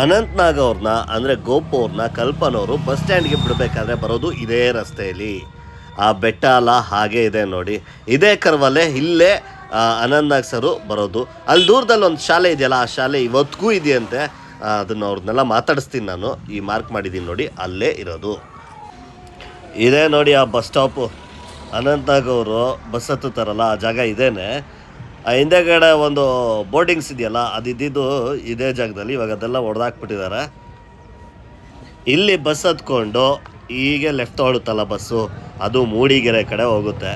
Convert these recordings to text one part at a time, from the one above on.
ಅನಂತ್ನಾಗ್ ಅವ್ರನ್ನ ಅಂದರೆ ಗೋಪು ಅವ್ರನ್ನ ಕಲ್ಪನವರು ಬಸ್ ಸ್ಟ್ಯಾಂಡ್ಗೆ ಬಿಡಬೇಕಾದ್ರೆ ಬರೋದು ಇದೇ ರಸ್ತೆಯಲ್ಲಿ ಆ ಬೆಟ್ಟ ಅಲ್ಲ, ಹಾಗೆ ಇದೆ ನೋಡಿ. ಇದೇ ಕರ್ವಲ್ಲೇ ಇಲ್ಲೇ ಅನಂತನಾಗ್ ಸರು ಬರೋದು. ಅಲ್ಲಿ ದೂರದಲ್ಲಿ ಒಂದು ಶಾಲೆ ಇದೆಯಲ್ಲ, ಆ ಶಾಲೆ ಇವತ್ತಿಗೂ ಇದೆಯಂತೆ. ಅದನ್ನು ಅವ್ರನ್ನೆಲ್ಲ ಮಾತಾಡಿಸ್ತೀನಿ ನಾನು. ಈ ಮಾರ್ಕ್ ಮಾಡಿದ್ದೀನಿ ನೋಡಿ, ಅಲ್ಲೇ ಇರೋದು. ಇದೇ ನೋಡಿ ಆ ಬಸ್ ಸ್ಟಾಪು. ಅನಂತನಾಗ್ ಅವರು ಬಸ್ ಹತ್ತುತ್ತಾರಲ್ಲ, ಆ ಜಾಗ ಇದೇನೆ. ಹಿಂದೆಗಡೆ ಒಂದು ಬೋರ್ಡಿಂಗ್ಸ್ ಇದೆಯಲ್ಲ, ಅದು ಇದ್ದಿದ್ದು ಇದೇ ಜಾಗದಲ್ಲಿ, ಇವಾಗ ಅದೆಲ್ಲ ಹೊಡೆದಾಕ್ಬಿಟ್ಟಿದ್ದಾರೆ ಇಲ್ಲಿ ಬಸ್ ಹತ್ಕೊಂಡು ಹೀಗೆ ಲೆಫ್ಟ್ ಹೊಡುತ್ತಲ್ಲ ಬಸ್ಸು, ಅದು ಮೂಡಿಗೆರೆ ಕಡೆ ಹೋಗುತ್ತೆ.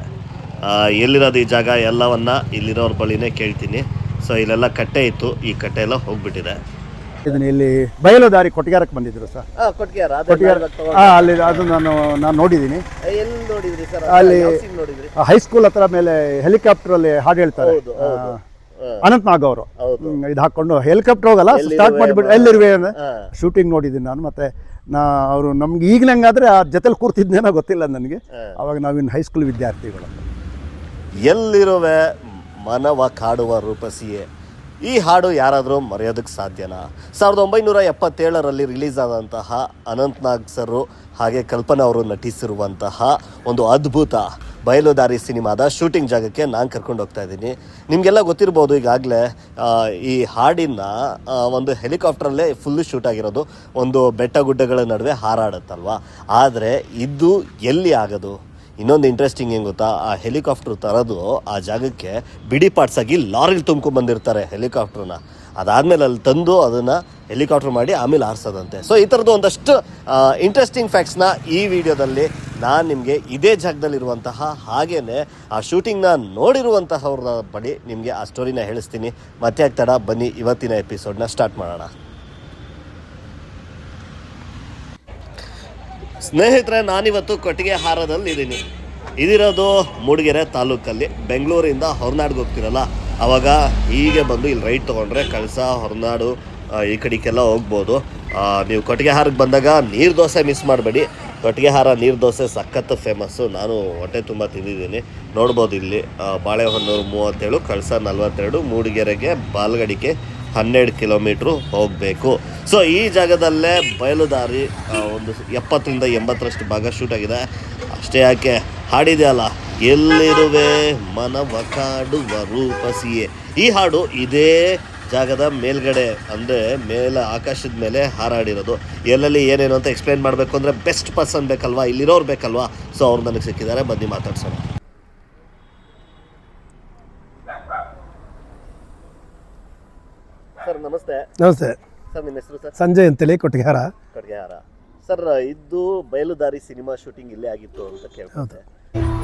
ಎಲ್ಲಿರೋದು ಈ ಜಾಗ? ಎಲ್ಲವನ್ನ ಇಲ್ಲಿರೋರ ಬಳಿನೇ ಕೇಳ್ತೀನಿ. ಸೊ ಇಲ್ಲೆಲ್ಲ ಕಟ್ಟೆ ಇತ್ತು, ಈ ಕಟ್ಟೆ ಎಲ್ಲ ಹೋಗ್ಬಿಟ್ಟಿದೆ. ಇದನ್ನ ಇಲ್ಲಿ ಬಯಲು ದಾರಿ ಕೊಟ್ಟಿಗೆರಕ್ಕೆ ಬಂದಿದ್ರು ಸರ್. ಕೊಟ್ಟಿಗೆರ ಕೊಟ್ಟಿಗೆರ ಅಲ್ಲಿ ಅದು ನಾನು ನಾನು ನೋಡಿದ್ದೀನಿ. ಎಲ್ಲಿ ನೋಡಿದ್ರಿ ಸರ್? ಅಲ್ಲಿ ನೋಡಿದ್ರಿ? ಹೈಸ್ಕೂಲ್ ಹತ್ರ ಮೇಲೆ ಹೆಲಿಕಾಪ್ಟರ್ ಅಲ್ಲಿ ಹಾಡು ಹೇಳ್ತಾರೆ. ಅನಂತ್ ನಾಗ್ ಅವರು. ಇದು ಹಾಕೊಂಡು ಹೆಲಿಕಾಪ್ಟರ್ ಹೋಗಲ್ಲ ಸ್ಟಾರ್ಟ್ ಮಾಡಿಬಿಟ್ಟು ಎಲ್ಲಿರುವೆ. ಶೂಟಿಂಗ್ ನೋಡಿದ್ದೀನಿ ನಾನು ಮತ್ತೆ ನಾ ಅವರು ನಮ್ಗೆ ಈಗ ಹಂಗಾದ್ರೆ ಆ ಜೊತೆಲಿ ಕೂರ್ತಿದ್ನೇನೋ ಗೊತ್ತಿಲ್ಲ ನನಗೆ. ಅವಾಗ ನಾವಿನ್ನು ಹೈಸ್ಕೂಲ್ ವಿದ್ಯಾರ್ಥಿಗಳು. ಎಲ್ಲಿರುವೆ? ಮನವ ಕಾಡುವ ರೂಪಸಿಯೇ. ಈ ಹಾಡು ಯಾರಾದರೂ ಮರೆಯೋದಕ್ಕೆ ಸಾಧ್ಯನಾ? ಸಾವಿರದ ಒಂಬೈನೂರ ಎಪ್ಪತ್ತೇಳರಲ್ಲಿ ರಿಲೀಸ್ ಆದಂತಹ ಅನಂತ್ನಾಗ್ ಸರ್ ಹಾಗೆ ಕಲ್ಪನಾ ಅವರು ನಟಿಸಿರುವಂತಹ ಒಂದು ಅದ್ಭುತ ಬಯಲುದಾರಿ ಸಿನಿಮಾದ ಶೂಟಿಂಗ್ ಜಾಗಕ್ಕೆ ನಾನು ಕರ್ಕೊಂಡು ಹೋಗ್ತಾ ಇದ್ದೀನಿ. ನಿಮಗೆಲ್ಲ ಗೊತ್ತಿರ್ಬೋದು ಈಗಾಗಲೇ ಈ ಹಾಡಿನ ಒಂದು ಹೆಲಿಕಾಪ್ಟ್ರಲ್ಲೇ ಫುಲ್ಲು ಶೂಟ್ ಆಗಿರೋದು. ಒಂದು ಬೆಟ್ಟ ಗುಡ್ಡಗಳ ನಡುವೆ ಹಾರಾಡುತ್ತಲ್ವ? ಆದರೆ ಇದು ಎಲ್ಲಿ ಆಗೋದು? ಇನ್ನೊಂದು ಇಂಟ್ರೆಸ್ಟಿಂಗ್ ಏನು ಗೊತ್ತಾ? ಆ ಹೆಲಿಕಾಪ್ಟರ್ ತರೋದು ಆ ಜಾಗಕ್ಕೆ ಬಿಡಿ ಪಾರ್ಟ್ಸ್ ಆಗಿ ಲಾರಿಲಿ ತುಂಬ್ಕೊಂಡ್ ಬಂದಿರ್ತಾರೆ ಹೆಲಿಕಾಪ್ಟರ್ನ ಅದಾದಮೇಲೆ ಅಲ್ಲಿ ತಂದು ಅದನ್ನು ಹೆಲಿಕಾಪ್ಟರ್ ಮಾಡಿ ಆಮೇಲೆ ಆರಿಸೋದಂತೆ. ಸೊ ಈ ಥರದ್ದು ಒಂದಷ್ಟು ಇಂಟ್ರೆಸ್ಟಿಂಗ್ ಫ್ಯಾಕ್ಟ್ಸ್ನ ಈ ವಿಡಿಯೋದಲ್ಲಿ ನಾನು ನಿಮಗೆ ಇದೇ ಜಾಗದಲ್ಲಿರುವಂತಹ ಹಾಗೇ ಆ ಶೂಟಿಂಗ್ನ ನೋಡಿರುವಂತಹವ್ರ ಬಳಿ ನಿಮಗೆ ಆ ಸ್ಟೋರಿನ ಹೇಳಿಸ್ತೀನಿ. ಮತ್ತೆ ತಡ ಬನ್ನಿ ಇವತ್ತಿನ ಎಪಿಸೋಡ್ನ ಸ್ಟಾರ್ಟ್ ಮಾಡೋಣ. ಸ್ನೇಹಿತರೆ, ನಾನಿವತ್ತು ಕೊಟ್ಟಿಗೆ ಹಾರದಲ್ಲಿ ಇದ್ದೀನಿ ಇದಿರೋದು ಮೂಡಿಗೆರೆ ತಾಲೂಕಲ್ಲಿ. ಬೆಂಗಳೂರಿಂದ ಹೊರನಾಡಿಗೆ ಹೋಗ್ತಿರಲ್ಲ, ಅವಾಗ ಹೀಗೆ ಬಂದು ಇಲ್ಲಿ ರೈಟ್ ತೊಗೊಂಡ್ರೆ ಕಳಸ, ಹೊರನಾಡು ಈ ಕಡೆಗೆಲ್ಲ ಹೋಗ್ಬೋದು. ನೀವು ಕೊಟ್ಟಿಗೆ ಹಾರಕ್ಕೆ ಬಂದಾಗ ನೀರು ದೋಸೆ ಮಿಸ್ ಮಾಡಬೇಡಿ. ಕೊಟ್ಟಿಗೆ ಹಾರ, ನೀರು ದೋಸೆ ಸಖತ್ ಫೇಮಸ್ಸು ನಾನು ಹೊಟ್ಟೆ ತುಂಬ ತಿಂದಿದ್ದೀನಿ. ನೋಡ್ಬೋದು ಇಲ್ಲಿ ಬಾಳೆಹೊನ್ನೂರು ಮೂವತ್ತೇಳು, ಕಳಸ ನಲ್ವತ್ತೆರಡು, ಮೂಡಿಗೆರೆಗೆ ಬಾಲ್ಗಡಿಗೆ ಹನ್ನೆರಡು ಕಿಲೋಮೀಟ್ರು ಹೋಗಬೇಕು. ಸೊ ಈ ಜಾಗದಲ್ಲೇ ಬಯಲುದಾರಿ ದಾರಿ ಒಂದು ಎಪ್ಪತ್ತರಿಂದ ಎಂಬತ್ತರಷ್ಟು ಭಾಗ ಶೂಟ್ ಆಗಿದೆ. ಅಷ್ಟೇ ಯಾಕೆ? ಹಾಡಿದೆ ಅಲ್ಲ, ಎಲ್ಲಿರುವೆ ಮನವ ಕಾಡುವ ರೂಪಸಿಯೇ. ಈ ಹಾಡು ಇದೇ ಜಾಗದ ಮೇಲ್ಗಡೆ, ಅಂದರೆ ಮೇಲೆ ಆಕಾಶದ ಮೇಲೆ ಹಾರಾಡಿರೋದು. ಎಲ್ಲೆಲ್ಲಿ ಏನೇನು ಅಂತ ಎಕ್ಸ್ಪ್ಲೈನ್ ಮಾಡಬೇಕು ಅಂದರೆ ಬೆಸ್ಟ್ ಪರ್ಸನ್ ಬೇಕಲ್ವಾ? ಇಲ್ಲಿರೋರು ಬೇಕಲ್ವಾ? ಸೊ ಅವ್ರು ನನಗೆ ಸಿಕ್ಕಿದ್ದಾರೆ, ಬನ್ನಿ ಮಾತಾಡ್ಸೋಣ. ಸರ್ ನಮಸ್ತೆ. ನಮಸ್ತೆ. ಸರ್ ನಿಮ್ಮ ಹೆಸರು ಸರ್? ಸಂಜಯ್ ಅಂತೇಳಿ ಕೊಟ್ಟಿಗೆಹಾರ ಕೊಟ್ಟಿಗೆಹಾರ ಸರ್ ಇದು ಬಯಲುದಾರಿ ಸಿನಿಮಾ ಶೂಟಿಂಗ್ ಇಲ್ಲೇ ಆಗಿತ್ತು ಅಂತ ಕೇಳ್ಕೊಂಡೆ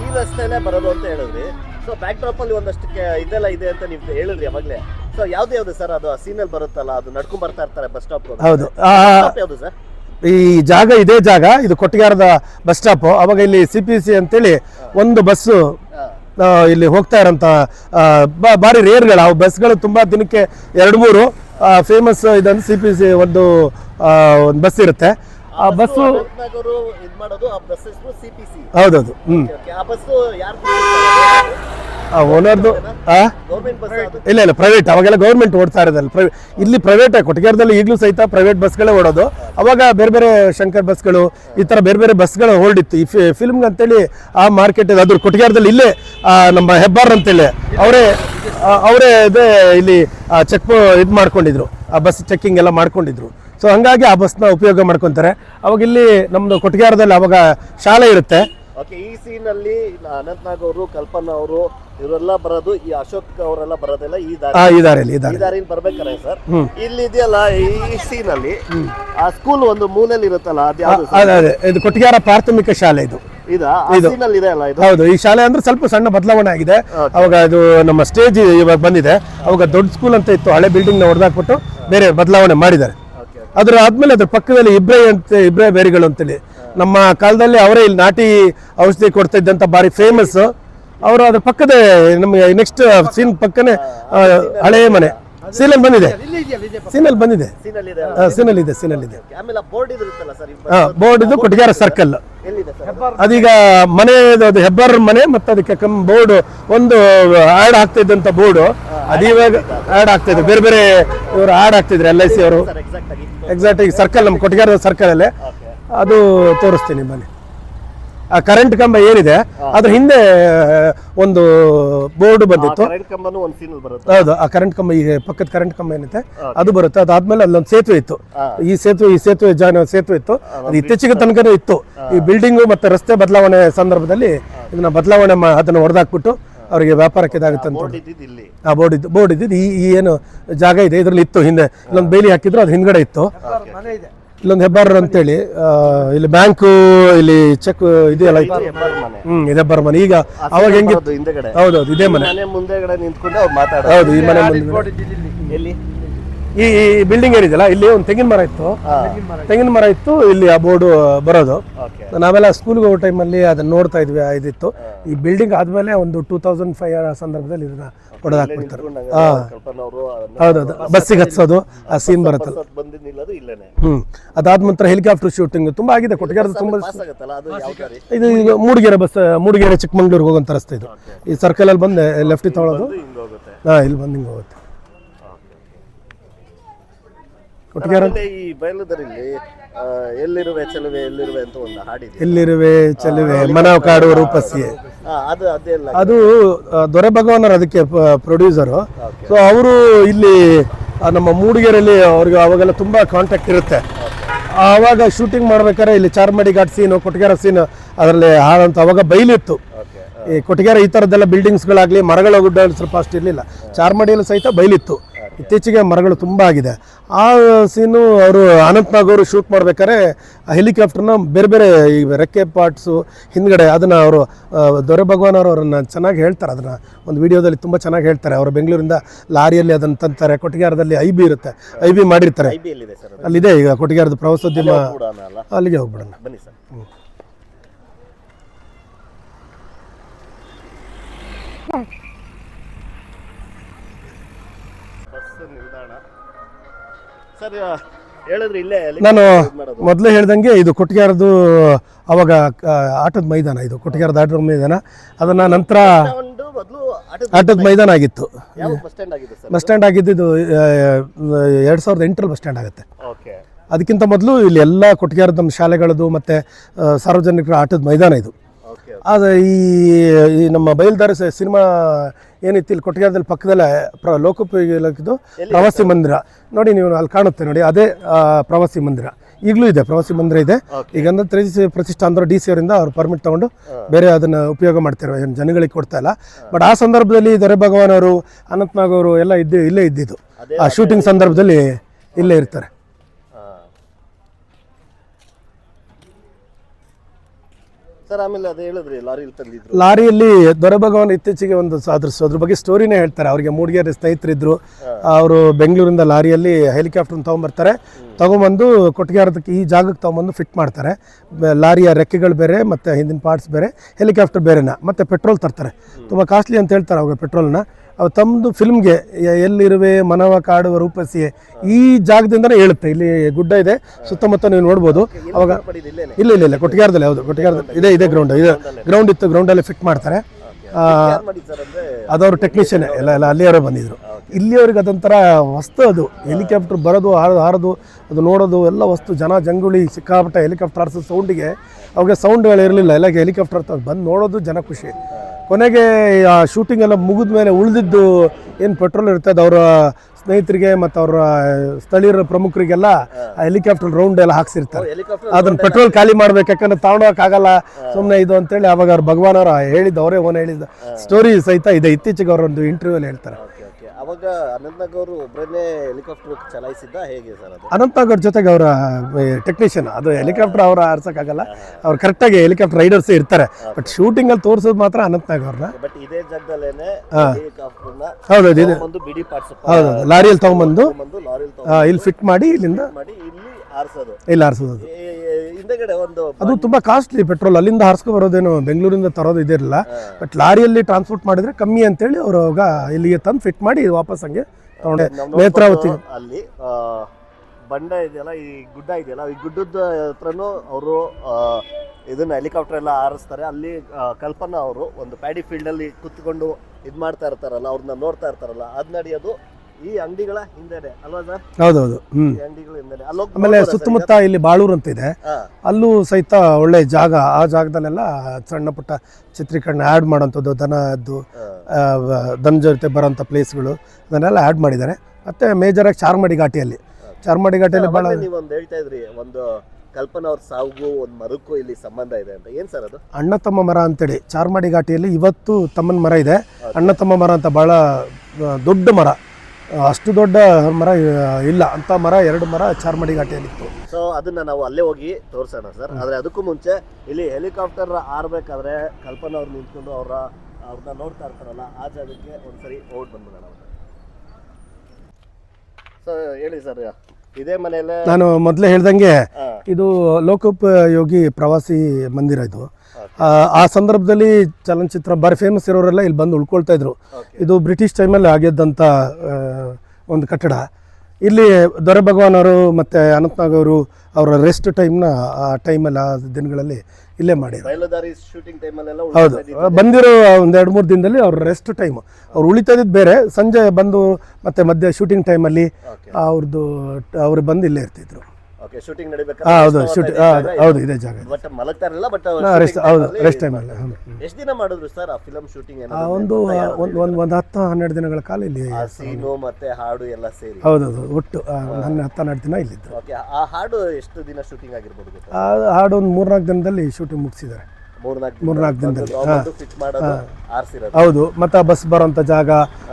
ಈ ರಸ್ತೆಯಲ್ಲೇ ಬರೋದು ಅಂತ ಹೇಳಿದ್ರಿ. ಸೊ ಬ್ಯಾಕ್ ಡ್ರಾಪ್ ಅಲ್ಲಿ ಒಂದಷ್ಟು ಇದೆಲ್ಲ ಇದೆ ಅಂತ ನೀವು ಹೇಳಿದ್ರಿ ಅವಾಗಲೇ ಸೊ ಯಾವ್ದು ಯಾವ್ದು ಸರ್? ಅದು ಸೀನಲ್ಲಿ ಬರುತ್ತಲ್ಲ ಅದು ನಡ್ಕೊಂಡ್ ಬರ್ತಾ ಇರ್ತಾರೆ ಬಸ್ ಸ್ಟಾಪ್ ಹೌದು. ಆ, ಯಾವ್ದು ಸರ್? ಈ ಜಾಗ ಇದೇ ಜಾಗ ಇದು ಕೊಟ್ಟಿಗಾರದ ಬಸ್ ಸ್ಟಾಪ್ ಅವಾಗ ಇಲ್ಲಿ ಸಿ ಪಿ ಸಿ ಅಂತೇಳಿ ಒಂದು ಬಸ್ಸು ಇಲ್ಲಿ ಹೋಗ್ತಾ ಇರೋಂಥ ಭಾರಿ ರೇರ್ಗಳು ಆ ಬಸ್ಗಳು ತುಂಬ ದಿನಕ್ಕೆ ಎರಡು ಮೂರು. ಫೇಮಸ್ ಇದಂದ್ರೆ ಸಿ ಪಿ ಸಿ ಒಂದು ಒಂದು ಬಸ್ ಇರುತ್ತೆ. ಆ ಬಸ್ಸು ಹೌದೌದು ಹ್ಞೂ ಓನರ್ದು ಇಲ್ಲ ಇಲ್ಲ ಪ್ರೈವೇಟ್ ಅವಾಗೆಲ್ಲ ಗೌರ್ಮೆಂಟ್ ಓಡ್ತಾ ಇರೋದಲ್ಲ. ಪ್ರೈವೇಟ್ ಇಲ್ಲಿ ಪ್ರೈವೇಟ್ ಕೊಟ್ಟಿಗೆರದಲ್ಲಿ ಈಗಲೂ ಸಹಿತ ಪ್ರೈವೇಟ್ ಬಸ್ಗಳೇ ಓಡೋದು. ಅವಾಗ ಬೇರೆ ಬೇರೆ ಶಂಕರ್ ಬಸ್ಗಳು ಈ ಥರ ಬೇರೆ ಬೇರೆ ಬಸ್ಗಳು ಇತ್ತು ಈ ಫಿಲ್ಮ್ಗೆ ಅಂತೇಳಿ ಆ ಮಾರ್ಕೆಟ್ ಅದ್ರ ಕೊಟ್ಟಿಗೆರದಲ್ಲಿ ಇಲ್ಲೇ ನಮ್ಮ ಹೆಬ್ಬಾರ್ ಅಂತೇಳಿ. ಅವರೇ ಅವರೇ ಇದೇ ಇಲ್ಲಿ ಚೆಕ್ ಇದು ಮಾಡ್ಕೊಂಡಿದ್ರು. ಆ ಬಸ್ ಚೆಕ್ಕಿಂಗ್ ಎಲ್ಲ ಮಾಡ್ಕೊಂಡಿದ್ರು. ಸೊ ಹಂಗಾಗಿ ಆ ಬಸ್ನ ಉಪಯೋಗ ಮಾಡ್ಕೊತಾರೆ. ಅವಾಗ ಇಲ್ಲಿ ನಮ್ಮದು ಕೊಟ್ಟಿಗಾರದಲ್ಲಿ ಅವಾಗ ಶಾಲೆ ಇರುತ್ತೆ. ಓಕೆ ಈ ಸೀನ್ ಅಲ್ಲಿ ಅನಂತನಾಗ್ ಅವರು ಕಲ್ಪನಾ ಅವರು ಇವರೆಲ್ಲ ಬರೋದು ಈ ಅಶೋಕ್ ಅವರೆಲ್ಲ ಬರೋದೆಲ್ಲ ಈ ದಾರಿ ಈ ದಾರಿಯಲ್ಲಿ ಈ ಈ ದಾರಿ ದಾರಿಲಿ ಬರ್ಬೇಕಾರೆ ಸರ್? ಇಲ್ಲಿ ಇದೆಯಲ್ಲ ಈ ಸೀನ್ ಅಲ್ಲಿ ಆ ಸ್ಕೂಲ್ ಒಂದು ಮೂಲೆಯಲ್ಲಿ ಇರುತ್ತಲ್ಲ ಅದು ಯಾವ್ದು? ಅದೇ ಅದೇ. ಇದು ಕೊಟ್ಟಿಗಾರ ಪ್ರಾಥಮಿಕ ಶಾಲೆ ಇದು. ಇದ? ಆ ಇದೆ. ಅಲ್ಲ ಇದು? ಹೌದು. ಈ ಶಾಲೆ ಅಂದ್ರೆ ಸ್ವಲ್ಪ ಸಣ್ಣ ಬದಲಾವಣೆ ಆಗಿದೆ. ಅವಾಗ ಇದು ನಮ್ಮ ಸ್ಟೇಜ್ ಇವಾಗ ಬಂದಿದೆ. ಅವಾಗ ದೊಡ್ಡ ಸ್ಕೂಲ್ ಅಂತ ಇತ್ತು. ಹಳೆ ಬಿಲ್ಡಿಂಗ್ನ ಹೊಡೆದಾಕ್ಬಿಟ್ಟು ಬೇರೆ ಬದಲಾವಣೆ ಮಾಡಿದ್ದಾರೆ. ಅದ್ರ ಆದ್ಮೇಲೆ ಅದ್ರ ಪಕ್ಕದಲ್ಲಿ ಇಬ್ರೇ ಅಂತ, ಇಬ್ರೇ ಬೇರಿಗಳು ಅಂತೇಳಿ. ನಮ್ಮ ಕಾಲದಲ್ಲಿ ಅವರೇ ಇಲ್ಲಿ ನಾಟಿ ಔಷಧಿ ಕೊಡ್ತಾ ಇದ್ದಂತ ಬಾರಿ ಫೇಮಸ್ ಅವರು ಅದ್ರ ಪಕ್ಕದೇ ನಮಗೆ ನೆಕ್ಸ್ಟ್ ಸೀನ್ ಪಕ್ಕನೇ ಹಳೆಯ ಮನೆ. ಸೀನಲ್ಲಿ ಬಂದಿದೆ. ಸೀನಲ್ಲಿ ಬಂದಿದೆ? ಸೀನಲ್ಲಿ ಇದೆ ಸೀನಲ್ ಸೀನಲ್ಲಿ ಇದೆ ಸೀನಲ್ಲಿ ಇದೆ. ಆಮೇಲೆ ಬೋರ್ಡ್ ಇರುತ್ತಲ್ಲ ಸರ್ ಬೋರ್ಡ್ ಇದು ಕೊಟ್ಟಿಗೆರೆ ಸರ್ಕಲ್ ಎಲ್ಲಿದೆ ಸರ್ ಹೆಬ್ಬಾರ್ ಅದೀಗ ಮನೆ ಅದು ಹೆಬ್ಬಾರ್ ಮನೆ ಮತ್ತೆ ಅದಕ್ಕೆ ಕಮ್ ಬೋರ್ಡ್ ಒಂದು ಆಡ್ ಆಗ್ತಾ ಇದ್ದಂತ ಬೋರ್ಡ್ ಅದೀವಾಗ ಆಡ್ ಆಗ್ತಾ ಇದೆ ಬೇರೆ ಬೇರೆ ಇವರು ಆಡ್ ಆಗ್ತಿದ್ರು ಎಲ್ ಐ ಸಿ ಅವರು. ಸರ್ ಎಕ್ಸಾಕ್ಟ್ ಆಗಿ. ಸರ್ಕಲ್ ನಮ್ಮ ಕೊಟ್ಟಿಗೆರೆ ಸರ್ಕಲ್ ಅಲ್ಲೇ. ಓಕೆ ಅದು ತೋರಿಸ್ತೀನಿ ಬನ್ನಿ. ಆ ಕರೆಂಟ್ ಕಂಬ ಏನಿದೆ ಅದ್ರ ಹಿಂದೆ ಒಂದು ಬೋರ್ಡ್ ಬಂದಿತ್ತು. ಕರೆಂಟ್ ಕಂಬನು ಒಂದು ಸೀನಲ್ಲಿ ಬರುತ್ತೆ. ಹೌದು ಆ ಕರೆಂಟ್ ಕಂಬ ಈ ಪಕ್ಕದ ಕರೆಂಟ್ ಕಂಬ ಏನಿದೆ ಅದು ಬರುತ್ತೆ. ಅದಾದ್ಮೇಲೆ ಅಲ್ಲೊಂದು ಸೇತುವೆ ಇತ್ತು. ಈ ಸೇತುವೆ ಈ ಸೇತುವೆ ಜಾನ ಸೇತುವೆ ಇತ್ತು. ಅದು ಇತ್ತೀಚೆಗೆ ತನಕನೂ ಇತ್ತು. ಈ ಬಿಲ್ಡಿಂಗು ಮತ್ತೆ ರಸ್ತೆ ಬದಲಾವಣೆ ಸಂದರ್ಭದಲ್ಲಿ ಇದನ್ನ ಬದಲಾವಣೆ ಮಾ ಅದನ್ನ ಹೊಡೆದಾಕ್ಬಿಟ್ಟು ಅವರಿಗೆ ವ್ಯಾಪಾರಕ್ಕೆ ಇದಾಗುತ್ತೆ ಅಂತ. ಬೋರ್ಡ್ ಇದ್ದಿದ್ದು ಇಲ್ಲಿ. ಆ ಬೋರ್ಡ್ ಇದ್ದು ಬೋರ್ಡ್ ಇದ್ದಿದ್ದು ಈ ಈ ಏನು ಜಾಗ ಇದೆ ಇದ್ರಲ್ಲಿ ಇತ್ತು ಹಿಂದೆ. ಇಲ್ಲೊಂದು ಬೇಲಿ ಹಾಕಿದ್ರು ಅದು ಹಿಂದ್ಗಡೆ ಇತ್ತು. ಹೆಬ್ಬಾರ್ ಮನೆ ಇದೆ. ಇಲ್ಲೊಂದು ಹೆಬ್ಬಾರ್ ಅಂತೇಳಿ ಹೇಳಿ ಇಲ್ಲಿ ಬ್ಯಾಂಕು ಇಲ್ಲಿ ಚೆಕ್ ಇದೆಯಲ್ಲ? ಇತ್ತು ಹೆಬ್ಬಾರ್ ಮನೆ. ಹ್ಮ್ ಇದೆ ಹೆಬ್ಬಾರ್ ಮನೆ. ಈಗ ಅವಾಗ ಹೆಂಗೆ ಬರೋದು ಹಿಂದೆಗಡೆ. ಹೌದೌದು ಇದೇ ಮನೆ. ಮನೆ ಮುಂದೆಗಡೆ ನಿಂತ್ಕೊಂಡು ಅವ್ರು ಮಾತಾಡೋದು. ಹೌದು ಈ ಮನೆ ಮುಂದೆ. ಎಲ್ಲಿ? ಈ ಬಿಲ್ಡಿಂಗ್ ಏನಿದೆಯಲ್ಲ ಇಲ್ಲಿ ಒಂದು ತೆಂಗಿನ ಮರ ಇತ್ತು. ತೆಂಗಿನ ಮರ ಇತ್ತು ಇಲ್ಲಿ ಆ ಬೋರ್ಡ್ ಬರೋದು. ನಾವೆಲ್ಲ ಸ್ಕೂಲ್ಗೆ ಹೋಗೋ ಟೈಮಲ್ಲಿ ಅದನ್ನ ನೋಡ್ತಾ ಇದ್ವಿ ಇದಿತ್ತು. ಈ ಬಿಲ್ಡಿಂಗ್ ಆದ್ಮೇಲೆ ಒಂದು ಟೂ ತೌಸಂಡ್ ಫೈವ್ ಸಂದರ್ಭದಲ್ಲಿ ಇದನ್ನ ಹೊಡೆದಾಕ್ಬಿಡ್ತಾರೆ ಹೌದೌದು. ಬಸ್ಸಿಗೆ ಹತ್ಸೋದು ಆ ಸೀನ್ ಬರುತ್ತಲ್ಲ. ಹ್ಮ್. ಅದಾದ ನಂತರ ಹೆಲಿಕಾಪ್ಟರ್ ಶೂಟಿಂಗ್ ತುಂಬಾ ಆಗಿದೆ ಕೊಟ್ಟಿಗೆರೆ ತುಂಬಾ ಇದು ಈಗ ಮೂಡಿಗೆರೆ ಬಸ್ ಮೂಡಿಗೆರೆ ಚಿಕ್ಕಮಂಗ್ಳೂರ್ಗೆ ಹೋಗೋಂತ ರಸ್ತೆ ಇದು. ಈ ಸರ್ಕಲ್ ಅಲ್ಲಿ ಬಂದೆ ಲೆಫ್ಟ್ ತಗೊಳ್ಳೋದು ಹಾ ಇಲ್ಲಿ ಬಂದು ಹಿಂಗೆ ಹೋಗುತ್ತೆ. ಈ ಬಯಲುದರಲ್ಲಿ ಎಲ್ಲಿರುವೆ ಚೆಲುವೆ ಎಲ್ಲಿರುವೆ ಅಂತ ಒಂದು ಹಾಡಿದೆ. ಎಲ್ಲಿರುವೆ ಚೆಲುವೆ ಮನವ ಕಾಡುವ ರೂಪಸಿಯೇ. ಅದು ಅದೆಲ್ಲ ಅದು ದೊರೆ ಭಗವಾನರು ಅದಕ್ಕೆ ಪ್ರೊಡ್ಯೂಸರು ಸೊ ಅವರು ಇಲ್ಲಿ ನಮ್ಮ ಮೂಡಿಗೆರೆಯಲ್ಲಿ ಅವ್ರಿಗೆ ಅವಾಗೆಲ್ಲ ತುಂಬಾ ಕಾಂಟ್ಯಾಕ್ಟ್ ಇರುತ್ತೆ. ಆವಾಗ ಶೂಟಿಂಗ್ ಮಾಡ್ಬೇಕಾದ್ರೆ ಇಲ್ಲಿ ಚಾರ್ಮಡಿ ಘಾಟ್ ಸೀನು ಕೊಟ್ಟಿಗೆರ ಸೀನ್ ಅದರಲ್ಲಿ ಹಾಡಂತ ಅವಾಗ ಬೈಲಿತ್ತು. ಈ ಕೊಟ್ಟಿಗೆರ ಈ ಥರದ್ದೆಲ್ಲ ಬಿಲ್ಡಿಂಗ್ಸ್ಗಳಾಗಲಿ ಮರಗಳ ಗುಡ್ಡ ಸ್ವಲ್ಪ ಅಷ್ಟು ಇರಲಿಲ್ಲ. ಚಾರ್ಮಡಿಯಲ್ಲಿ ಸಹಿತ ಬೈಲಿತ್ತು. ಇತ್ತೀಚೆಗೆ ಮರಗಳು ತುಂಬ ಆಗಿದೆ. ಆ ಸೀನು ಅವರು ಅನಂತ್ನಾಗ್ ಅವರು ಶೂಟ್ ಮಾಡ್ಬೇಕಾದ್ರೆ ಆ ಹೆಲಿಕಾಪ್ಟರ್ನ ಬೇರೆ ಬೇರೆ ಈ ರೆಕ್ಕೆ ಪಾರ್ಟ್ಸು ಹಿಂದ್ಗಡೆ ಅದನ್ನು ಅವರು ದೊರೆ ಭಗವಾನ್ ಅವರು ಅವರನ್ನು ಚೆನ್ನಾಗಿ ಹೇಳ್ತಾರೆ. ಅದನ್ನು ಒಂದು ವಿಡಿಯೋದಲ್ಲಿ ತುಂಬ ಚೆನ್ನಾಗಿ ಹೇಳ್ತಾರೆ. ಅವರು ಬೆಂಗಳೂರಿಂದ ಲಾರಿಯಲ್ಲಿ ಅದನ್ನು ತಂತಾರೆ. ಕೊಟ್ಟಿಗಾರದಲ್ಲಿ ಐ ಬಿ ಇರುತ್ತೆ. ಐ ಬಿ ಮಾಡಿರ್ತಾರೆ ಅಲ್ಲಿದೆ ಈಗ ಕೊಟ್ಟಿಗಾರದ ಪ್ರವಾಸೋದ್ಯಮ. ಅಲ್ಲಿಗೆ ಹೋಗ್ಬಿಡೋಣ. ಬನ್ನಿ ಸರ್. ಬಸ್ ನಿಲ್ದಾಣ ಸರ್ ಹೇಳಿದ್ರೆ ಇಲ್ಲೇ ನಾನು ಮೊದಲೇ ಹೇಳ್ದಂಗೆ ಇದು ಕೊಟ್ಟಿಗೆರದು ಅವಾಗ ಆಟದ ಮೈದಾನ ಇದು ಕೊಟ್ಟಿಗೆರದ ಆಟದ ಮೈದಾನ. ಅದನ್ನ ನಂತರ ಆಟದ ಮೈದಾನ. ಆಗಿತ್ತು. ಬಸ್ ಸ್ಟ್ಯಾಂಡ್ ಆಗಿದ್ದು ಇದು ಎರಡು ಸಾವಿರದ ಎಂಟರಲ್ಲಿ ಬಸ್ ಸ್ಟ್ಯಾಂಡ್ ಆಗುತ್ತೆ. ಅದಕ್ಕಿಂತ ಮೊದಲು ಇಲ್ಲಿ ಎಲ್ಲ ಕೊಟ್ಟಿಗೆರದ ನಮ್ಮ ಶಾಲೆಗಳದು ಮತ್ತು ಸಾರ್ವಜನಿಕರ ಆಟದ ಮೈದಾನ ಇದು. ಆದರೆ ಈ ನಮ್ಮ ಬಯಲ್ದಾರಿ ಸಿನಿಮಾ ಏನಿತ್ತು ಇಲ್ಲಿ ಕೊಟ್ಟಿಗೆದಲ್ಲಿ ಪಕ್ಕದಲ್ಲೇ ಪ್ರ ಲೋಕೋಪಯೋಗಿ ಇಲಾಖೆದು ಪ್ರವಾಸಿ ಮಂದಿರ. ನೋಡಿ ನೀವು ಅಲ್ಲಿ ಕಾಣುತ್ತೆ ನೋಡಿ ಅದೇ ಆ, ಪ್ರವಾಸಿ ಮಂದಿರ. ಈಗಲೂ ಇದೆ ಪ್ರವಾಸಿ ಮಂದಿರ ಇದೆ. ಈಗ ಅಂದ್ರೆ ತ್ರಿಸಿ ಪ್ರತಿಷ್ಠಾ ಅಂದ್ರೆ ಡಿ ಸಿ ಅವರಿಂದ ಅವ್ರು ಪರ್ಮಿಟ್ ತಗೊಂಡು ಬೇರೆ ಅದನ್ನ ಉಪಯೋಗ ಮಾಡ್ತಾರೆ ಏನು ಜನಗಳಿಗೆ ಕೊಡ್ತಾ ಇಲ್ಲ. ಬಟ್ ಆ ಸಂದರ್ಭದಲ್ಲಿ ದೊರೆ ಭಗವಾನ್ ಅವರು ಅನಂತನಾಗ್ ಅವರು ಎಲ್ಲ ಇದ್ದು ಇಲ್ಲೇ ಇದ್ದಿದ್ದು. ಆ ಶೂಟಿಂಗ್ ಸಂದರ್ಭದಲ್ಲಿ ಇಲ್ಲೇ ಇರ್ತಾರೆ. ಸರ್ ಆಮೇಲೆ ಅದೇ ಹೇಳಿದ್ರಿ ಲಾರಿಲಿ ತಂದಿದ್ರು ಲಾರಿಯಲ್ಲಿ ದೊರೆ ಭಗವಾನ್ ಇತ್ತೀಚೆಗೆ ಒಂದು ಸಾಧಿಸು ಅದ್ರ ಬಗ್ಗೆ ಸ್ಟೋರಿನೇ ಹೇಳ್ತಾರೆ. ಅವರಿಗೆ ಮೂಡಿಗೆರೆ ಸ್ನೇಹಿತರಿದ್ರು. ಅವರು ಬೆಂಗಳೂರಿಂದ ಲಾರಿಯಲ್ಲಿ ಹೆಲಿಕಾಪ್ಟರ್ ತೊಗೊಂಬರ್ತಾರೆ. ತೊಗೊಂಬಂದು ಕೊಟ್ಟಿಗೆರದಕ್ಕೆ ಈ ಜಾಗಕ್ಕೆ ತೊಗೊಂಬಂದು ಫಿಟ್ ಮಾಡ್ತಾರೆ. ಲಾರಿಯ ರೆಕ್ಕೆಗಳು ಬೇರೆ ಮತ್ತು ಹಿಂದಿನ ಪಾರ್ಟ್ಸ್ ಬೇರೆ ಹೆಲಿಕಾಪ್ಟರ್ ಬೇರೆನ ಮತ್ತು ಪೆಟ್ರೋಲ್ ತರ್ತಾರೆ. ತುಂಬ ಕಾಸ್ಟ್ಲಿ ಅಂತ ಹೇಳ್ತಾರೆ ಅವಾಗ ಪೆಟ್ರೋಲ್ನ ತಮ್ಮದು ಫಿಲ್ಮ್ಗೆ ಎಲ್ಲಿರುವೆ ಮನವ ಕಾಡುವ ರೂಪಸಿಯೇ ಈ ಜಾಗದಿಂದನೇ ಹೇಳುತ್ತೆ. ಇಲ್ಲಿ ಗುಡ್ಡ ಇದೆ ಸುತ್ತಮುತ್ತ ನೀವು ನೋಡ್ಬೋದು. ಅವಾಗ ಇಲ್ಲ ಇಲ್ಲ ಇಲ್ಲ ಕೊಟ್ಟಿಗೆರದಲ್ಲಿ ಹೌದು ಕೊಟ್ಟಿಗೆರದಲ್ಲಿ. ಇದೆ ಇದೆ ಗ್ರೌಂಡ್ ಇದೆ. ಗ್ರೌಂಡ್ ಇತ್ತು ಗ್ರೌಂಡಲ್ಲಿ ಫಿಟ್ ಮಾಡ್ತಾರೆ. ಅದವ್ರು ಟೆಕ್ನಿಷಿಯನ್ ಎಲ್ಲ ಎಲ್ಲ ಅಲ್ಲಿಯವರೇ ಬಂದಿದ್ರು. ಇಲ್ಲಿಯವ್ರಿಗೆ ಅದೊಂಥರ ವಸ್ತು ಅದು. ಹೆಲಿಕಾಪ್ಟರ್ ಬರೋದು ಹಾರೋದು ಹಾರೋದು ಅದು ನೋಡೋದು ಎಲ್ಲ ವಸ್ತು ಜನ ಜಂಗುಳಿ ಸಿಕ್ಕಾಪಟ್ಟೆ ಹೆಲಿಕಾಪ್ಟರ್ ಆರಿಸೋ ಸೌಂಡಿಗೆ ಅವಾಗ ಸೌಂಡ್ಗಳು ಇರಲಿಲ್ಲ. ಎಲ್ಲ ಹೆಲಿಕಾಪ್ಟರ್ ಬಂದು ನೋಡೋದು ಜನ ಖುಷಿ. ಕೊನೆಗೆ ಆ ಶೂಟಿಂಗ್ ಎಲ್ಲ ಮುಗಿದ ಮೇಲೆ ಉಳಿದಿದ್ದು ಏನು ಪೆಟ್ರೋಲ್ ಇರುತ್ತೆ ಅದು ಅವರ ಸ್ನೇಹಿತರಿಗೆ ಮತ್ತು ಅವರ ಸ್ಥಳೀಯರ ಪ್ರಮುಖರಿಗೆಲ್ಲ ಹೆಲಿಕಾಪ್ಟರ್ ರೌಂಡ್ ಎಲ್ಲ ಹಾಕ್ಸಿರ್ತಾರೆ. ಅದನ್ನ ಪೆಟ್ರೋಲ್ ಖಾಲಿ ಮಾಡ್ಬೇಕು ಯಾಕಂದ್ರೆ ತಗೊಂಡೋಗಕ್ಕಾಗಲ್ಲ ಸುಮ್ಮನೆ ಇದು ಅಂತೇಳಿ ಅವಾಗ ಅವ್ರು ಭಗವಾನ್ ಅವರು ಹೇಳಿದ್ದು ಅವರೇ ಓನ್ ಹೇಳಿದ ಸ್ಟೋರಿ ಸಹಿತ ಇದೆ. ಇತ್ತೀಚೆಗೆ ಅವರೊಂದು ಇಂಟರ್ವ್ಯೂಲಿ ಹೇಳ್ತಾರೆ. ಅವಾಗ ಅನಂತನಾಗ್ ಅವರು ಒಬ್ಬರನ್ನೇ ಹೆಲಿಕಾಪ್ಟರ್ ಚಲಾಯಿಸಿದ್ದ ಹೇಗೆ ಸರ್ ಅದು? ಅನಂತನಾಗ್ ಅವ್ರ ಜೊತೆಗೆ ಅವರ ಟೆಕ್ನಿಷಿಯನ್ ಅದು ಹೆಲಿಕಾಪ್ಟರ್ ಅವರ ಆರ್ಸಕ್ಕಾಗಲ್ಲ ಅವ್ರು ಕರೆಕ್ಟಾಗಿ ಹೆಲಿಕಾಪ್ಟರ್ ರೈಡರ್ಸ್ ಇರ್ತಾರೆ. ಬಟ್ ಶೂಟಿಂಗಲ್ಲಿ ತೋರಿಸೋದು ಮಾತ್ರ ಅನಂತನಾಗ್ ಅವ್ರನ್ನ ಬಟ್ ಇದೇ ಜಾಗದಲ್ಲೇನೆ ಹೆಲಿಕಾಪ್ಟರ್ನ ಹೌದೌದು ಇದೆ ಒಂದು ಬಿಡಿ ಪಾರ್ಟ್ಸ್ ಹೌದು ಲಾರಿಯಲ್ಲಿ ತೊಗೊಂಬಂದು ಬಂದು ಇಲ್ಲಿ ಫಿಟ್ ಮಾಡಿ ಇಲ್ಲಿಂದ ಮಾಡಿ ಇಲ್ಲಿ ಆರಿಸೋದು. ಇಲ್ಲಿ ಆರಿಸೋದು. ಹಿಂದೆಗಡೆ ಒಂದು ಅದು ತುಂಬಾ ಕಾಸ್ಟ್ಲಿ ಪೆಟ್ರೋಲ್ ಅಲ್ಲಿಂದ ಹಾರಿಸ್ಕೊ ಬರೋದೇನು ಬೆಂಗಳೂರಿಂದ ತರೋದು ಇದಿರಲಿಲ್ಲ. ಬಟ್ ಲಾರಿಯಲ್ಲಿ ಟ್ರಾನ್ಸ್ಪೋರ್ಟ್ ಮಾಡಿದ್ರೆ ಕಮ್ಮಿ ಅಂತೇಳಿ ಅವರು ಅವಾಗ ಇಲ್ಲಿಗೆ ತಂದು ಫಿಟ್ ಮಾಡಿ ವಾಪಸ್ ಹಂಗೆ ತಗೊಂಡೆ. ನೇತ್ರಾವತಿ. ಅಲ್ಲಿ ಬಂಡ ಬಂಡೆ ಇದೆಯಲ್ಲ ಈ ಗುಡ್ಡ ಇದೆಯಲ್ಲ ಈ ಗುಡ್ಡದ ಹತ್ರನೂ ಅವರು ಇದನ್ನ ಹೆಲಿಕಾಪ್ಟರ್ ಎಲ್ಲ ಹಾರಿಸ್ತಾರೆ. ಅಲ್ಲಿ ಕಲ್ಪನಾ ಅವರು ಒಂದು ಪ್ಯಾಡಿ ಫೀಲ್ಡ್ ಅಲ್ಲಿ ಕುತ್ಕೊಂಡು ಇದು ಮಾಡ್ತಾ ಇರ್ತಾರಲ್ಲ ಅವ್ರನ್ನ ನೋಡ್ತಾ ಇರ್ತಾರಲ್ಲ ಅದ್ ನಡೆಯೋದು ಈ ಅಂಗಡಿಗಳ ಹಿಂದೆ ಅಲ್ವಾ ಸರ್? ಹೌದೌದು. ಹ್ಮ್. ಈ ಅಂಗಡಿಗಳ ಹಿಂದೆನೆ. ಅಲ್ಲೋಗಿ ಆಮೇಲೆ ಸುತ್ತಮುತ್ತ ಇಲ್ಲಿ ಬಾಳೂರು ಅಂತ ಇದೆ ಅಲ್ಲೂ ಸಹಿತ ಒಳ್ಳೆ ಜಾಗ ಆ ಜಾಗದಲ್ಲೆಲ್ಲ ಸಣ್ಣ ಪುಟ್ಟ ಚಿತ್ರೀಕರಣ ಆ್ಯಡ್ ಮಾಡೋಂಥದ್ದು ದನದ್ದು ದನ ಜೊತೆ ಬರೋಂಥ ಪ್ಲೇಸ್ಗಳು ಅದನ್ನೆಲ್ಲ ಆ್ಯಡ್ ಮಾಡಿದ್ದಾರೆ. ಮತ್ತು ಮೇಜರಾಗಿ ಚಾರ್ಮಡಿ ಘಾಟಿಯಲ್ಲಿ. ಚಾರ್ಮಡಿ ಘಾಟಿಯಲ್ಲಿ ಭಾಳ ನೀವು ಒಂದು ಹೇಳ್ತಾ ಇದ್ರಿ ಒಂದು ಕಲ್ಪನಾ ಅವ್ರ ಸಾವುಗೂ ಒಂದು ಮರಕ್ಕೂ ಇಲ್ಲಿ ಸಂಬಂಧ ಇದೆ ಅಂತ. ಏನ್ ಸರ್ ಅದು? ಅಣ್ಣ ತಮ್ಮ ಮರ ಅಂತೇಳಿ ಚಾರ್ಮಾಡಿ ಘಾಟಿಯಲ್ಲಿ ಇವತ್ತು ತಮ್ಮನ ಮರ ಇದೆ. ಅಣ್ಣ ತಮ್ಮ ಮರ ಅಂತ ಭಾಳ ದೊಡ್ಡ ಮರ. ಅಷ್ಟು ದೊಡ್ಡ ಮರ ಇಲ್ಲ. ಅಂತ ಮರ ಎರಡು ಮರ ಚಾರ್ಮಡಿ ಘಾಟಿಯಲ್ಲಿ ಇತ್ತು ಸೊ ಅದನ್ನ ನಾವು ಅಲ್ಲೇ ಹೋಗಿ ತೋರಿಸೋಣ ಸರ್. ಆದ್ರೆ ಅದಕ್ಕೂ ಮುಂಚೆ ಇಲ್ಲಿ ಹೆಲಿಕಾಪ್ಟರ್ ಆರ್ಬೇಕಾದ್ರೆ ಕಲ್ಪನಾ ಅವ್ರು ನಿಂತ್ಕೊಂಡು ಅವರ ಅವ್ರನ್ನ ನೋಡ್ತಾ ಇರ್ತಾರಲ್ಲ ಆ ಜಾಗಕ್ಕೆ ಒಂದ್ಸರಿ ಓಡ್ ಬಂದ್ಬಿಡೋಣ ಸೊ ಹೇಳಿ ಸರ್ ಇದೇ ಮನೆಯಲ್ಲೇ ನಾನು ಮೊದಲೇ ಹೇಳ್ದಂಗೆ ಇದು ಲೋಕೋಪಯೋಗಿ ಪ್ರವಾಸಿ ಮಂದಿರ ಇದು. ಆ, ಸಂದರ್ಭದಲ್ಲಿ ಚಲನಚಿತ್ರ ಬಾರಿ ಫೇಮಸ್ ಇರೋರೆಲ್ಲ ಇಲ್ಲಿ ಬಂದು ಉಳ್ಕೊಳ್ತಾ ಇದ್ರು. ಇದು ಬ್ರಿಟಿಷ್ ಟೈಮಲ್ಲಿ ಆಗಿದ್ದಂಥ ಒಂದು ಕಟ್ಟಡ. ಇಲ್ಲಿ ದೊರೆ ಭಗವಾನ್ ಅವರು ಮತ್ತು ಅನಂತನಾಗ್ ಅವರು ಅವರ ರೆಸ್ಟ್ ಟೈಮ್ನ ಆ ಟೈಮಲ್ಲಿ ಆ ದಿನಗಳಲ್ಲಿ ಇಲ್ಲೇ ಮಾಡಿದ್ರು ಹೌದು. ಬಂದಿರೋ ಒಂದು ಎರಡು ಮೂರು ದಿನದಲ್ಲಿ ಅವ್ರ ರೆಸ್ಟ್ ಟೈಮ್ ಅವ್ರು ಉಳಿತದಿದ್ದು ಬೇರೆ. ಸಂಜೆ ಬಂದು ಮತ್ತೆ ಮಧ್ಯೆ ಶೂಟಿಂಗ್ ಟೈಮಲ್ಲಿ ಅವ್ರದ್ದು ಅವ್ರು ಬಂದು ಇಲ್ಲೇ ಇರ್ತಿದ್ರು. ಓಕೆ ಶೂಟಿಂಗ್ ನಡಿಬೇಕಾ ಹೌದು ಹೌದು ಇದೇ. ಜಾಗ ಬಟ್ ಮಲಗ್ತಾ ಇರಲಿಲ್ಲ ಬಟ್ ರೆಸ್ಟ್ ಹೌದು ರೆಸ್ಟ್ ಟೈಮಲ್ಲಿ ಎಷ್ಟು ದಿನ ಮಾಡಿದ್ರು ಸರ್ ಆ ಫಿಲಂ ಶೂಟಿಂಗ್ ಒಂದು ಒಂದು ಒಂದು ಒಂದು ಹತ್ತು ಹನ್ನೆರಡು ದಿನಗಳ ಕಾಲ ಇಲ್ಲಿ ಸೀನು ಮತ್ತೆ ಹಾಡು ಎಲ್ಲ ಸೇರಿ. ಹೌದೌದು ಒಟ್ಟು ಆ, ಒಂದು ಹನ್ನೆ ಹತ್ತು ಹನ್ನೆರಡು ದಿನ ಇಲ್ಲಿದ್ದು. ಓಕೆ ಆ ಹಾಡು ಎಷ್ಟು ದಿನ ಶೂಟಿಂಗ್ ಆಗಿರ್ಬೋದು ಆ ಹಾಡು ಒಂದು ಮೂರ್ನಾಲ್ಕು ದಿನದಲ್ಲಿ ಶೂಟಿಂಗ್ ಮುಗಿಸಿದ್ದಾರೆ. ಮೂರ್ನಾಲ್ಕು ದಿನದಲ್ಲಿ, ಹೌದು ಮತ್ತೆ ಬಸ್ ಬರೋಂಥ ಜಾಗ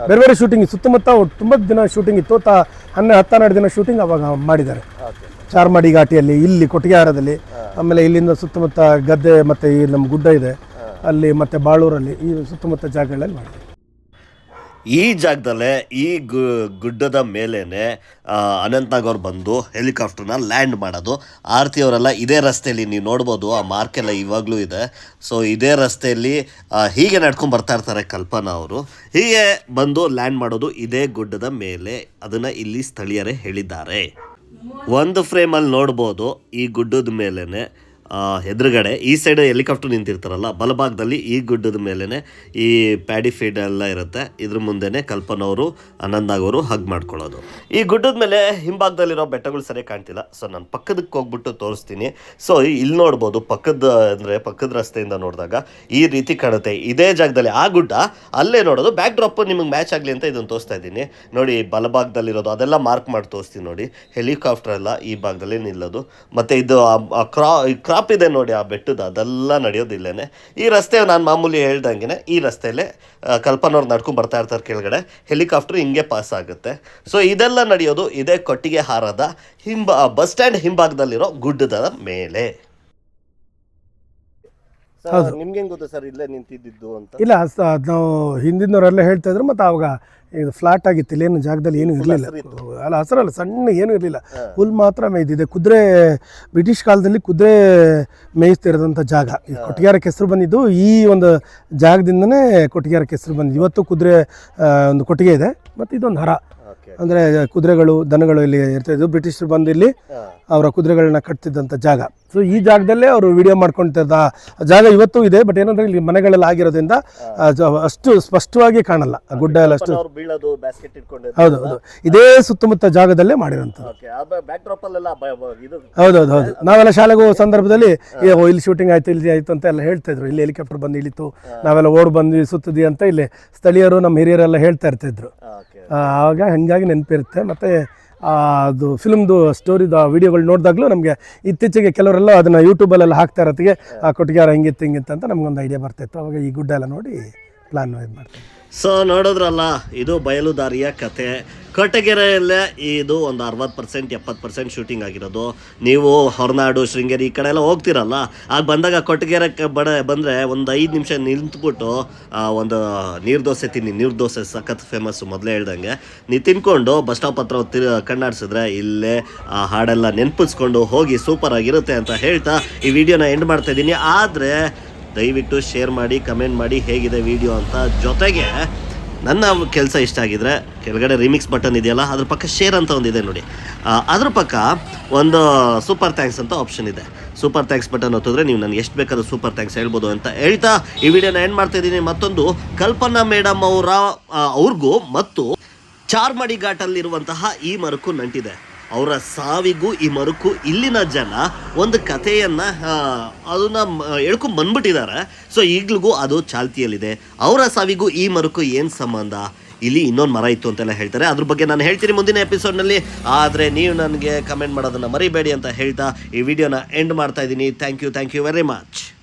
ಬೇರೆ ಬೇರೆ ಶೂಟಿಂಗ್ ಸುತ್ತಮುತ್ತ ತುಂಬಾ ದಿನ ಶೂಟಿಂಗ್ ಇತ್ತು ಹನ್ನೆರಡು ಹನ್ನೆ ಹತ್ತು ಹನ್ನೆರಡು ದಿನ ಶೂಟಿಂಗ್ ಅವಾಗ ಮಾಡಿದ್ದಾರೆ. ಓಕೆ ಚಾರ್ಮಾಡಿ ಘಾಟಿಯಲ್ಲಿ ಇಲ್ಲಿ ಕೊಟ್ಟಿಗೆಹಾರದಲ್ಲಿ ಆಮೇಲೆ ಇಲ್ಲಿಂದ ಸುತ್ತಮುತ್ತ ಗದ್ದೆ ಮತ್ತು ಈ ನಮ್ಮ ಗುಡ್ಡ ಇದೆ, ಅಲ್ಲಿ ಮತ್ತು ಬಾಳೂರಲ್ಲಿ ಈ ಸುತ್ತಮುತ್ತ ಜಾಗಗಳಲ್ಲಿ ಮಾಡಿದೆ. ಈ ಜಾಗದಲ್ಲೇ ಈ ಗು, ಗುಡ್ಡದ ಮೇಲೇ ಅನಂತನಾಗ್ ಅವ್ರು ಬಂದು ಹೆಲಿಕಾಪ್ಟರ್ನ ಲ್ಯಾಂಡ್ ಮಾಡೋದು. ಆರತಿ ಅವರೆಲ್ಲ ಇದೇ ರಸ್ತೆಯಲ್ಲಿ ನೀವು ನೋಡ್ಬೋದು, ಆ ಮಾರ್ಕ್ ಎಲ್ಲ ಇವಾಗಲೂ ಇದೆ. ಸೊ, ಇದೇ ರಸ್ತೆಯಲ್ಲಿ ಹೀಗೆ ನಡ್ಕೊಂಡು ಬರ್ತಾ ಇರ್ತಾರೆ ಕಲ್ಪನಾ ಅವರು. ಹೀಗೆ ಬಂದು ಲ್ಯಾಂಡ್ ಮಾಡೋದು ಇದೇ ಗುಡ್ಡದ ಮೇಲೆ. ಅದನ್ನು ಇಲ್ಲಿ ಸ್ಥಳೀಯರೇ ಹೇಳಿದ್ದಾರೆ. ಒಂದು ಫ್ರೇಮಲ್ಲಿ ನೋಡ್ಬೋದು ಈ ಗುಡ್ಡದ ಮೇಲೇ ಎದುರುಗಡೆ, ಈ ಸೈಡ್ ಹೆಲಿಕಾಪ್ಟರ್ ನಿಂತಿರ್ತಾರಲ್ಲ, ಬಲಭಾಗದಲ್ಲಿ ಈ ಗುಡ್ಡದ ಮೇಲೇ ಈ ಪ್ಯಾಡಿ ಫೀಡ್ ಎಲ್ಲ ಇರುತ್ತೆ. ಇದ್ರ ಮುಂದೆನೆ ಕಲ್ಪನವರು ಅವರು ಹಗ್ ಮಾಡ್ಕೊಳ್ಳೋದು. ಈ ಗುಡ್ಡದ ಮೇಲೆ ಹಿಂಭಾಗದಲ್ಲಿರೋ ಬೆಟ್ಟಗಳು ಸರಿಯಾಗಿ ಕಾಣ್ತಿಲ್ಲ. ಸೊ ನಾನು ಪಕ್ಕದಕ್ಕೆ ಹೋಗ್ಬಿಟ್ಟು ತೋರಿಸ್ತೀನಿ. ಸೊ ಇಲ್ಲಿ ನೋಡ್ಬೋದು, ಪಕ್ಕದ ಅಂದರೆ ಪಕ್ಕದ ರಸ್ತೆಯಿಂದ ನೋಡಿದಾಗ ಈ ರೀತಿ ಕಾಣುತ್ತೆ. ಇದೇ ಜಾಗದಲ್ಲಿ ಆ ಗುಡ್ಡ, ಅಲ್ಲೇ ನೋಡೋದು. ಬ್ಯಾಕ್ ಡ್ರಾಪ್ ನಿಮಗೆ ಮ್ಯಾಚ್ ಆಗಲಿ ಅಂತ ಇದನ್ನು ತೋರಿಸ್ತಾ ಇದ್ದೀನಿ. ನೋಡಿ, ಬಲಭಾಗದಲ್ಲಿರೋದು, ಅದೆಲ್ಲ ಮಾರ್ಕ್ ಮಾಡಿ ತೋರಿಸ್ತೀನಿ ನೋಡಿ. ಹೆಲಿಕಾಪ್ಟರ್ ಎಲ್ಲ ಈ ಭಾಗದಲ್ಲಿ ನಿಲ್ಲೋದು. ಮತ್ತು ಇದು ಕ್ರಾ ಕ್ರಾಪ್ ಇದೆ ನೋಡಿ ಆ ಬೆಟ್ಟದ ಅದೆಲ್ಲ ನಡೆಯೋದು ಇಲ್ಲೇನೆ. ಈ ರಸ್ತೆ ನಾನು ಮಾಮೂಲಿ ಹೇಳ್ದಂಗೆ ಈ ರಸ್ತೆಯಲ್ಲೇ ಕಲ್ಪನವ್ರು ನಡ್ಕೊಂಡು ಬರ್ತಾ ಇರ್ತಾರೆ ಕೆಳಗಡೆ ಹೆಲಿಕಾಪ್ಟರ್ ಹಿಂಗೆ ಪಾಸ್ ಆಗುತ್ತೆ. ಸೊ ಇದೆಲ್ಲ ನಡೆಯೋದು ಇದೇ ಕೊಟ್ಟಿಗೆ ಹಾರದ ಹಿಂಬ ಬಸ್ ಸ್ಟ್ಯಾಂಡ್ ಹಿಂಭಾಗದಲ್ಲಿರೋ ಗುಡ್ಡದ ಮೇಲೆ. ನಿಮ್ಗೆ ಗೊತ್ತಾ ಗೊತ್ತು ಸರ್ ಇಲ್ಲೇ ನಿಂತಿದ್ದು ಅಂತ? ಇಲ್ಲ ನಾವು ಹಿಂದಿನವರೆಲ್ಲ ಹೇಳ್ತಾ ಇದ್ರು ಮತ್ತೆ ಅವಾಗ ಇದು ಫ್ಲಾಟ್ ಆಗಿತ್ತು ಇಲ್ಲೇನು ಜಾಗದಲ್ಲಿ ಏನು ಇರಲಿಲ್ಲ. ಅಲ್ಲ ಹಸರಲ್ಲ ಸಣ್ಣ ಏನು ಇರಲಿಲ್ಲ. ಹುಲ್ ಮಾತ್ರ ಮೇಯ್ದಿದೆ ಕುದುರೆ ಬ್ರಿಟಿಷ್ ಕಾಲದಲ್ಲಿ ಕುದುರೆ ಮೇಯಿಸ್ತಿರೋದಂಥ ಜಾಗ. ಈ ಕೊಟ್ಟಿಗೆರಕ್ಕೆ ಹೆಸರು ಬಂದಿದ್ದು ಈ ಒಂದು ಜಾಗದಿಂದನೇ ಕೊಟ್ಟಿಗೆರಕ್ಕೆ ಹೆಸರು ಬಂದಿದ್ದು. ಇವತ್ತು ಕುದುರೆ ಒಂದು ಕೊಟ್ಟಿಗೆ ಇದೆ ಮತ್ತು ಇದೊಂದು ಹರ. ಅಂದರೆ ಕುದುರೆಗಳು ದನಗಳು ಇಲ್ಲಿ ಇರ್ತಾಯಿದ್ವು ಬ್ರಿಟಿಷರು ಬಂದು ಇಲ್ಲಿ ಅವರ ಕುದುರೆಗಳನ್ನ ಕಟ್ತಿದ್ದಂಥ ಜಾಗ. ಸೊ ಈ ಜಾಗದಲ್ಲೇ ಅವರು ವಿಡಿಯೋ ಮಾಡ್ಕೊಳ್ತಿದ್ದ ಜಾಗ ಇವತ್ತು ಇದೆ ಬಟ್ ಏನಂದ್ರೆ ಇಲ್ಲಿ ಮನೆಗಳೆಲ್ಲ ಆಗಿರೋದ್ರಿಂದ ಅಷ್ಟು ಸ್ಪಷ್ಟವಾಗಿ ಕಾಣಲ್ಲ. ಗುಡ್ಡ ಎಲ್ಲ ಅಷ್ಟು ಬೀಳೋದು ಬ್ಯಾಸ್ಕೆಟ್ ಇಟ್ಕೊಂಡು ಹೌದು ಹೌದು. ಇದೇ ಸುತ್ತಮುತ್ತ ಜಾಗದಲ್ಲೇ ಮಾಡಿರೋಂಥದ್ದು. ಓಕೆ ಬ್ಯಾಕ್ ಡ್ರಾಪ್ ಅಲ್ಲೆಲ್ಲ ಬ- ಬ- ಇದು ಹೌದೌದು ಹೌದು ನಾವೆಲ್ಲ ಶಾಲೆಗೆ ಹೋಗೋ ಸಂದರ್ಭದಲ್ಲಿ ಏ, ಓ, ಇಲ್ಲಿ ಶೂಟಿಂಗ್ ಆಯ್ತು ಇಲ್ಲಿ ಆಯ್ತು ಅಂತ ಎಲ್ಲ ಹೇಳ್ತಾ ಇದ್ರು. ಇಲ್ಲಿ ಹೆಲಿಕಾಪ್ಟರ್ ಬಂದು ಇಳಿತು. ನಾವೆಲ್ಲ ಓಡ್ ಬಂದ್ವಿ ಸುತ್ತದಿ ಅಂತ ಇಲ್ಲಿ ಸ್ಥಳೀಯರು ನಮ್ಮ ಹಿರಿಯರೆಲ್ಲ ಹೇಳ್ತಾ ಇರ್ತಿದ್ರು. ಓಕೆ ಆ, ಆವಾಗ ಹಂಗಾಗಿ ನೆನಪಿರುತ್ತೆ. ಮತ್ತೆ ಅದು ಫಿಲ್ಮ್ದು ಸ್ಟೋರಿದು ವಿಡಿಯೋಗಳು ನೋಡಿದಾಗಲೂ ನಮಗೆ ಇತ್ತೀಚೆಗೆ ಕೆಲವರೆಲ್ಲ ಅದನ್ನು ಯೂಟ್ಯೂಬಲ್ಲೆಲ್ಲ ಹಾಕ್ತಾ ಇರೋತ್ತಿಗೆ ಆ ಕೊಟ್ಟಿಗೆರ ಹಿಂಗಿತ್ತು ಹಿಂಗಿತ್ತು ಅಂತ ನಮಗೊಂದು ಐಡಿಯಾ ಬರ್ತಾಯಿತ್ತು ಅವಾಗ ಈ ಗುಡ್ಡ ಎಲ್ಲ ನೋಡಿ ಪ್ಲಾನ್ ಇದು ಮಾಡ್ತೀವಿ. ಸೊ ನೋಡಿದ್ರಲ್ಲ, ಇದು ಬಯಲು ದಾರಿಯ ಕತೆ. ಕೊಟ್ಟಗೆರೆಯಲ್ಲೇ ಇದು ಒಂದು ಅರವತ್ತು ಪರ್ಸೆಂಟ್ ಎಪ್ಪತ್ತು ಪರ್ಸೆಂಟ್ ಶೂಟಿಂಗ್ ಆಗಿರೋದು. ನೀವು ಹೊರನಾಡು, ಶೃಂಗೇರಿ ಈ ಕಡೆ ಎಲ್ಲ ಹೋಗ್ತಿರಲ್ಲ, ಆಗ ಬಂದಾಗ ಕೊಟ್ಟಗೆರೆ ಬಡ, ಬಂದರೆ ಒಂದು ಐದು ನಿಮಿಷ ನಿಂತ್ಬಿಟ್ಟು ಒಂದು ನೀರು ದೋಸೆ ತಿನ್ನಿ, ನೀರು ದೋಸೆ ಸಖತ್ ಫೇಮಸ್ಸು ಮೊದಲೇ ಹೇಳ್ದಂಗೆ. ನೀವು ತಿನ್ಕೊಂಡು ಬಸ್ ಸ್ಟಾಪ್ ಹತ್ರ ತಿರು, ಕಣ್ಣಾಡಿಸಿದ್ರೆ ಇಲ್ಲೇ, ಆ, ಹಾಡೆಲ್ಲ ನೆನ್ಪಿಸ್ಕೊಂಡು ಹೋಗಿ ಸೂಪರ್ ಆಗಿರುತ್ತೆ ಅಂತ ಹೇಳ್ತಾ ಈ ವಿಡಿಯೋನ ಎಂಡ್ ಮಾಡ್ತಾ ಇದ್ದೀನಿ. ಆದರೆ ದಯವಿಟ್ಟು ಶೇರ್ ಮಾಡಿ ಕಮೆಂಟ್ ಮಾಡಿ ಹೇಗಿದೆ ವಿಡಿಯೋ ಅಂತ. ಜೊತೆಗೆ ನನ್ನ ಕೆಲಸ ಇಷ್ಟ ಆಗಿದ್ರೆ ಕೆಳಗಡೆ ರಿಮಿಕ್ಸ್ ಬಟನ್ ಇದೆಯಲ್ಲ ಅದ್ರ ಪಕ್ಕ ಶೇರ್ ಅಂತ ಒಂದಿದೆ ನೋಡಿ. ಆ, ಅದ್ರ ಪಕ್ಕ ಒಂದು ಸೂಪರ್ ಥ್ಯಾಂಕ್ಸ್ ಅಂತ ಆಪ್ಷನ್ ಇದೆ. ಸೂಪರ್ ಥ್ಯಾಂಕ್ಸ್ ಬಟನ್ ಒತ್ತಿದ್ರೆ ನೀವು ನನಗೆ ಎಷ್ಟು ಬೇಕಾದ್ರೂ ಸೂಪರ್ ಥ್ಯಾಂಕ್ಸ್ ಹೇಳ್ಬೋದು ಅಂತ ಹೇಳ್ತಾ ಈ ವಿಡಿಯೋನ ಎಂಡ್ ಮಾಡ್ತಾ ಇದ್ದೀನಿ. ಮತ್ತೊಂದು ಕಲ್ಪನಾ ಮೇಡಮ್ ಅವರ ಅವ್ರಿಗೂ ಮತ್ತು ಚಾರ್ಮಡಿ ಘಾಟಲ್ಲಿರುವಂತಹ ಈ ಮರಕು ನಂಟಿದೆ. ಅವರ ಸಾವಿಗೂ ಈ ಮರುಕು ಇಲ್ಲಿನ ಜನ ಒಂದು ಕಥೆಯನ್ನ ಅದನ್ನು ಮ- ಬಂದ್ಬಿಟ್ಟಿದ್ದಾರೆ. ಸೊ ಈಗ್ಲಿಗೂ ಅದು ಚಾಲ್ತಿಯಲ್ಲಿದೆ. ಅವರ ಸಾವಿಗೂ ಈ ಮರುಕು ಏನು ಸಂಬಂಧ? ಇಲ್ಲಿ ಇನ್ನೊಂದು ಮರ ಇತ್ತು ಅಂತೆಲ್ಲ ಹೇಳ್ತಾರೆ. ಅದ್ರ ಬಗ್ಗೆ ನಾನು ಹೇಳ್ತೀನಿ ಮುಂದಿನ ಎಪಿಸೋಡ್ನಲ್ಲಿ. ಆದರೆ ನೀವು ನನಗೆ ಕಮೆಂಟ್ ಮಾಡೋದನ್ನು ಮರಿಬೇಡಿ ಅಂತ ಹೇಳ್ತಾ ಈ ವಿಡಿಯೋನ ಎಂಡ್ ಮಾಡ್ತಾ ಇದ್ದೀನಿ. Thank you thank you very much